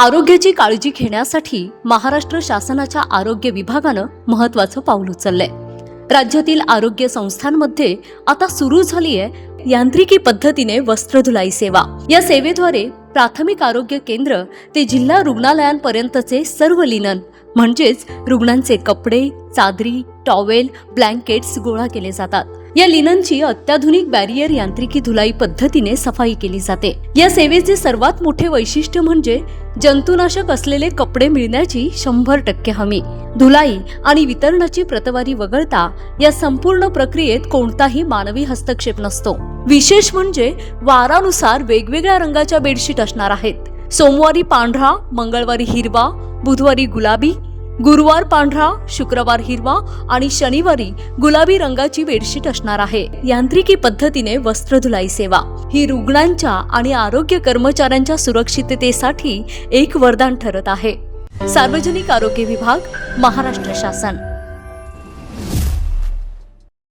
आरोग्याची काळजी घेण्यासाठी महाराष्ट्र शासनाच्या आरोग्य विभागानं महत्वाचं पाऊल उचललंय. राज्यातील आरोग्य संस्थांमध्ये आता सुरू झाली आहे यांत्रिकी पद्धतीने वस्त्रधुलाई सेवा. या सेवेद्वारे प्राथमिक आरोग्य केंद्र ते जिल्हा रुग्णालयांपर्यंतचे सर्व लिनन म्हणजेच रुग्णांचे कपडे चादरी टॉवेल ब्लँकेट्स गोळा केले जातात. या लिननची अत्याधुनिक बॅरियर यांत्रिकी धुलाई पद्धतीने सफाई केली जाते. या सेवेचे सर्वात मोठे वैशिष्ट्य म्हणजे जंतुनाशक असलेले कपडे मिळण्याची शंभर टक्के हमी. धुलाई आणि वितरणाची प्रतवारी वगळता या संपूर्ण प्रक्रियेत कोणताही मानवी हस्तक्षेप नसतो. विशेष म्हणजे वारानुसार वेगवेगळ्या रंगाच्या बेडशीट असणार आहेत. सोमवारी पांढरा मंगळवारी हिरवा बुधवारी गुलाबी गुरुवार पांढरा शुक्रवार हिरवा आणि शनिवारी गुलाबी रंगाची बेडशीट असणार आहे. यांत्रिकी पद्धतीने वस्त्रधुलाई सेवा. ही रुग्णांच्या आणि आरोग्य कर्मचाऱ्यांच्या सुरक्षिततेसाठी एक वरदान ठरत आहे. सार्वजनिक आरोग्य विभाग महाराष्ट्र शासन.